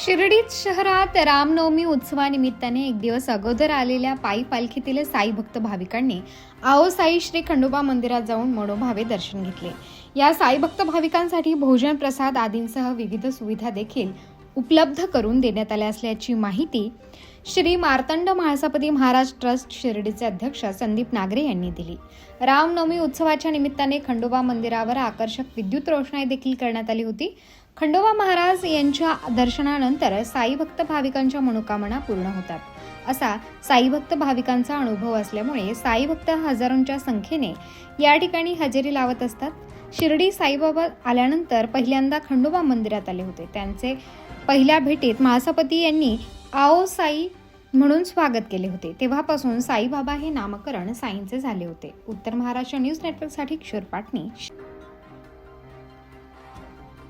शिर्डीत शहरात रामनवमी उत्सवानिमित्ताने एक दिवस अगोदर आलेल्या पायी पालखीतील साई भक्त भाविकांनी आओ साई श्री खंडोबा मंदिरात जाऊन मनोभावे दर्शन घेतले. या साई भक्त भाविकांसाठी भोजन प्रसाद आदींसह विविध सुविधा देखील उपलब्ध करून देण्यात आल्या असल्याची माहिती श्री मार्तंड म्हाळसापती महाराज ट्रस्ट शिर्डीचे अध्यक्ष संदीप नागरे यांनी दिली. रामनवमी उत्सवाच्या निमित्ताने खंडोबा मंदिरावर आकर्षक विद्युत रोषणाई देखील करण्यात आली होती. खंडोबा महाराज यांच्या दर्शनानंतर साई भक्त भाविकांच्या मनोकामना पूर्ण होतात. असा साईभक्त भाविकांचा अनुभव असल्यामुळे साईभक्त हजारोंच्या संख्येने या ठिकाणी हजेरी लावत असतात. शिर्डी साईबाबा आल्यानंतर पहिल्यांदा खंडोबा मंदिरात आले होते. त्यांचे पहिल्या भेटीत महासपती यांनी आओ साई म्हणून स्वागत केले होते. तेव्हापासून साईबाबा हे नामकरण साईंचे झाले होते. उत्तर महाराष्ट्र न्यूज नेटवर्कसाठी किशोर पाटणी.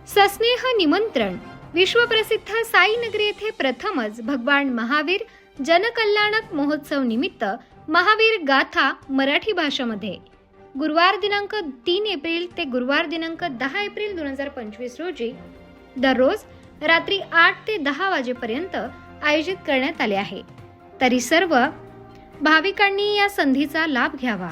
सस्नेह निमंत्रण. विश्वप्रसिद्ध साईनगरी येथे प्रथमच भगवान महावीर जनकल्याणक महोत्सव निमित्त महावीर गाथा मराठी भाषेमध्ये. गुरुवार दिनांक तीन एप्रिल ते गुरुवार दिनांक दहा एप्रिल दोन हजार पंचवीस रोजी दररोज रात्री आठ ते दहा वाजेपर्यंत आयोजित करण्यात आले आहे. तरी सर्व भाविकांनी या संधीचा लाभ घ्यावा.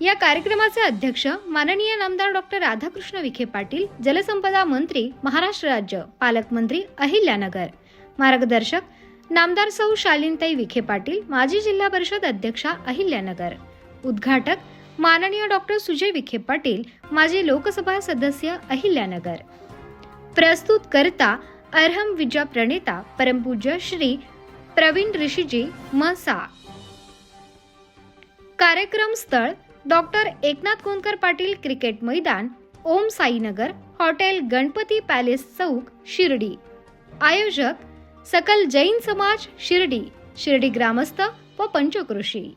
या कार्यक्रमाचे अध्यक्ष माननीय नामदार डॉक्टर राधाकृष्ण विखे पाटील जलसंपदा मंत्री महाराष्ट्र राज्य पालकमंत्री अहिल्यानगर मार्गदर्शक नामदार सौ शालिनताई विखे पाटील माजी जिल्हा परिषद अध्यक्षा अहिल्यानगर उद्घाटक माननीय डॉक्टर सुजय विखे पाटील माजी लोकसभा सदस्य अहिल्यानगर. प्रस्तुत करता अर्हम विजा प्रणेता परमपूज्य श्री प्रवीण ऋषीजी मसा. कार्यक्रम स्थळ डॉक्टर एकनाथ कोणकर पाटील क्रिकेट मैदान ओम साईनगर हॉटेल गणपती पॅलेस चौक शिर्डी. आयोजक सकल जैन समाज शिर्डी. शिर्डी ग्रामस्थ व पंचकृषी.